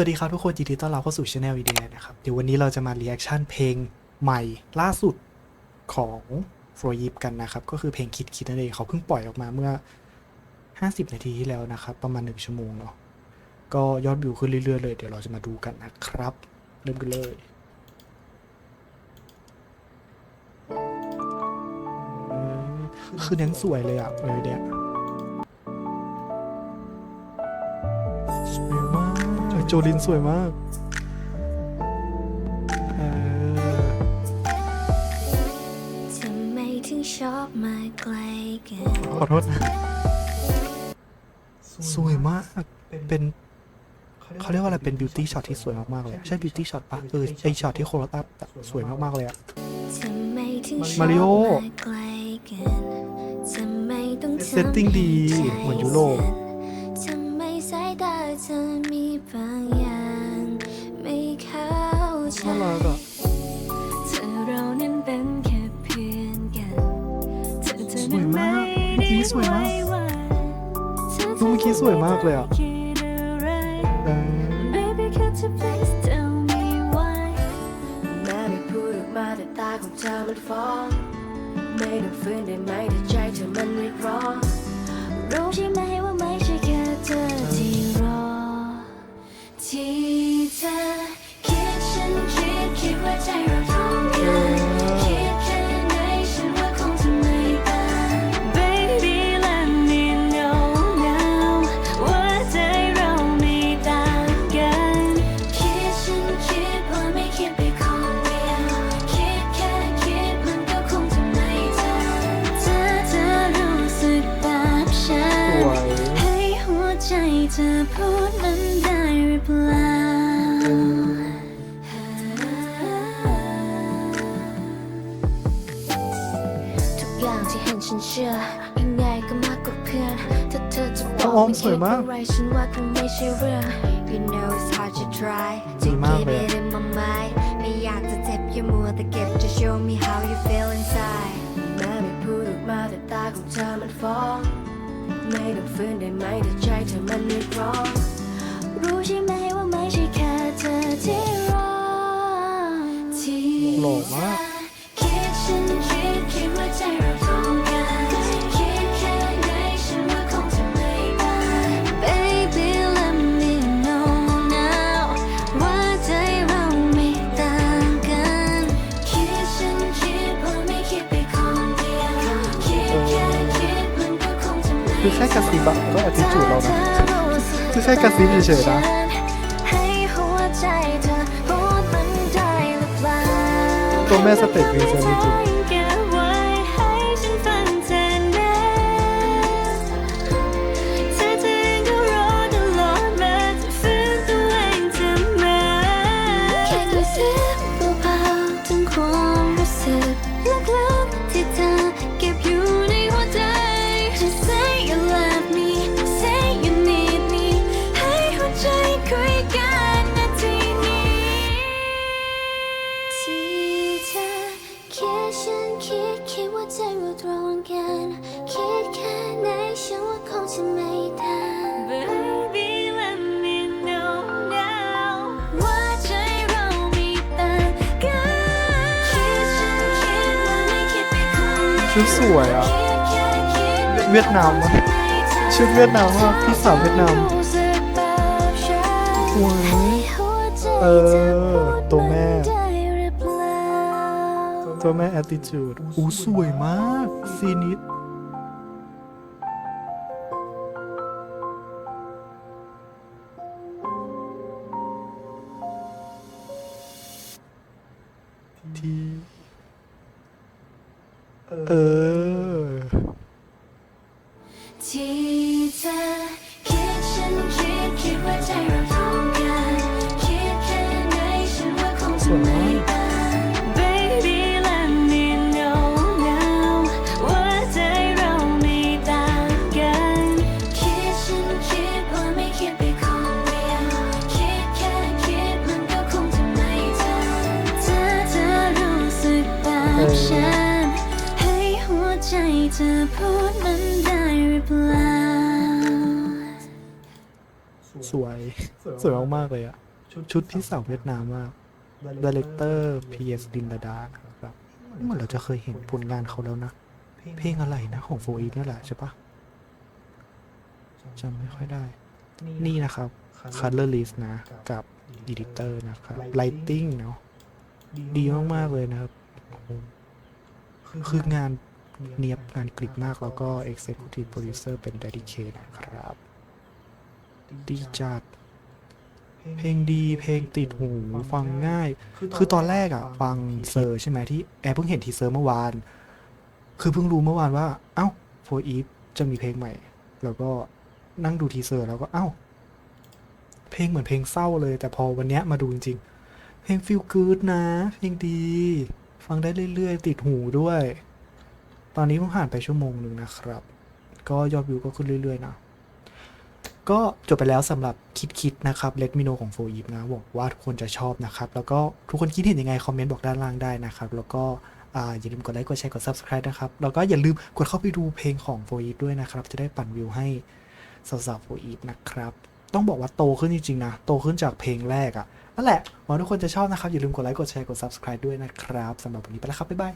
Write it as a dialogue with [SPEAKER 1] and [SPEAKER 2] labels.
[SPEAKER 1] สวัสดีครับทุกคนยินดีต้อนรับเข้าสู่ช anel วีดีนะครับ เดี๋ยววันนี้เราจะมารีแอคชั่นเพลงใหม่ล่าสุดของโฟยิปกันนะครับ ก็คือเพลงคิดคิดนั่นเองเขาเพิ่งปล่อยออกมาเมื่อ 50 นาทีที่แล้วนะครับ ประมาณ 1 ชั่วโมงเนาะก็ยอดวิวขึ้นเรื่อยๆเลย เดี๋ยวเราจะมาดูกันนะครับ เริ่มกันเลยคือเน้นสวยเลยอะเออเนี่ย โจลินสวยมากเออ
[SPEAKER 2] ทำไมถึงชอบมาไกลกัน
[SPEAKER 1] ขอโทษนะ สวยมาก เป็นเขาเรียกว่าอะไร เป็นบิวตี้ช็อตที่สวยมาก ๆ เลยอะใช่บิวตี้ช็อตปะเออไอช็อตที่โคโรตัสอะสวยมาก ๆ เลยอะ
[SPEAKER 2] ทำไมถึงชอบ
[SPEAKER 1] มาริโอ
[SPEAKER 2] มาไกลกันทำไมต้องทำ
[SPEAKER 1] เซตติ้งดี เหมือนยุโรป
[SPEAKER 2] ส
[SPEAKER 1] วยมาก
[SPEAKER 2] ไไหวเธอ
[SPEAKER 1] เมื่อกี้สวยมากเลยอะ
[SPEAKER 2] คิดอะไร
[SPEAKER 1] เออ
[SPEAKER 2] Baby could you please tell me why
[SPEAKER 3] แม้ไม่พูดออกมาแต่ตาของเธอมันฟ้องไม่ต้องฝืนได้ไหมแต่ใจเธ อง You know it's hard to try
[SPEAKER 1] ดี
[SPEAKER 3] to
[SPEAKER 1] มาก
[SPEAKER 3] keep
[SPEAKER 1] เลย
[SPEAKER 3] it in my mind ไม่อยากจะเจ็บอย่ามัวแต่เก็บ Just show me how you feel inside แม้ไม่พูดออกมาแต่ตาของเธอมันฟ้องไม่ต้องฝืนได้ไหมแต่ใจเธอมันเรียกร้อง
[SPEAKER 2] รู้ใช่ไหมว่าไม่ใช่แค่เธอที่รอที่
[SPEAKER 1] หล่อมาก
[SPEAKER 2] คื
[SPEAKER 1] อแค่กระซิบอะก็อธิจูดเรานะคือแค่กระซิบเฉยๆนะ
[SPEAKER 2] ให้หัวใจเธอพูดมันได้หรือเปล่า
[SPEAKER 1] ตัวแม่สเต็ปมีเซอร์วิส
[SPEAKER 2] เคิดฉันคิดคิดว่าใจเราตรงกัน คิดแค่ไหนฉันว่าคงจะไม่ต่าง Baby let me know now ว่าใจเราไม่ต่างกันคิดฉันคิดว่าไม่คิดไปคนเดียว
[SPEAKER 1] ชุดสวยอะ
[SPEAKER 2] คิดแค่คิด
[SPEAKER 1] เวียดนามอะชุดเวียดนามมากพี่สาวเวียดนาม
[SPEAKER 2] รู้สึกแบบฉัน
[SPEAKER 1] สวย
[SPEAKER 2] ให้หัวใจ
[SPEAKER 1] เออ ตัวแม่
[SPEAKER 2] แอ
[SPEAKER 1] ตติจูดอู้สวยมาก ซีนิดที่เออ
[SPEAKER 2] กแบบฉัน ให้หัวใจเธอพูดมันได้หรือเปล่า
[SPEAKER 1] สวย สวยมากๆเลยอะชุดพี่สาวเวียดนามมากดีเลกเตอร์ PS ดินดาดานะครับนี่เหมือนเราจะเคยเห็นผลงานเขาแล้วนะ เพลงอะไรนะของโฟอีฟนี่แหละใช่ปะจำไม่ค่อยได้ นี่นะครับ Color List นะ กับ Editor นะครับ Lighting เนาะดีมาก ๆ เลยนะครับโอ้โห คืองานเนียบงานกริบมากแล้วก็ Executive Producer เป็น Dedicate นะครับ ดีจัด เพลงดีเพลงติดหูฟังง่าย คือตอนแรกอะฟังเซอร์ใช่ไหมที่แอร์เพิ่งเห็นทีเซอร์เมื่อวาน คือเพิ่งรู้เมื่อวานว่า เอ้าโฟอีฟจะมีเพลงใหม่ แล้วก็นั่งดูทีเซอร์แล้วก็เอ้า เพลงเหมือนเพลงเศร้าเลย แต่พอวันเนี้ยมาดูจริงๆเพลงฟิลกูดนะ เพลงดี ฟังได้เรื่อยๆ ติดหูด้วย ตอนนี้เพิ่งผ่านไปชั่วโมงหนึ่งนะครับ ก็ยอดวิวก็ขึ้นเรื่อยๆนะ ก็จบไปแล้วสำหรับคิดๆนะครับเลดมิโนของโฟยิปนะบอกว่าทุกคนจะชอบนะครับ แล้วก็ทุกคนคิดเห็นยังไง คอมเมนต์บอกด้านล่างได้นะครับ แล้วก็ออย่าลืมกดไลค์กดแชร์กด subscribe นะครับ แล้วก็อย่าลืมกดเข้าไปดูเพลงของโฟยิปด้วยนะครับ จะได้ปั่นวิวให้สาวๆโฟยิปนะครับ ต้องบอกว่าโตขึ้นจริงๆนะ โตขึ้นจากเพลงแรกอะ่ะ นั่นแหละหวังทุกคนจะชอบนะครับ อย่าลืมกดไลค์กดแชร์กด subscribe ด้วยนะครับสำหรับวันนี้ไปแล้วครับบ๊ายบาย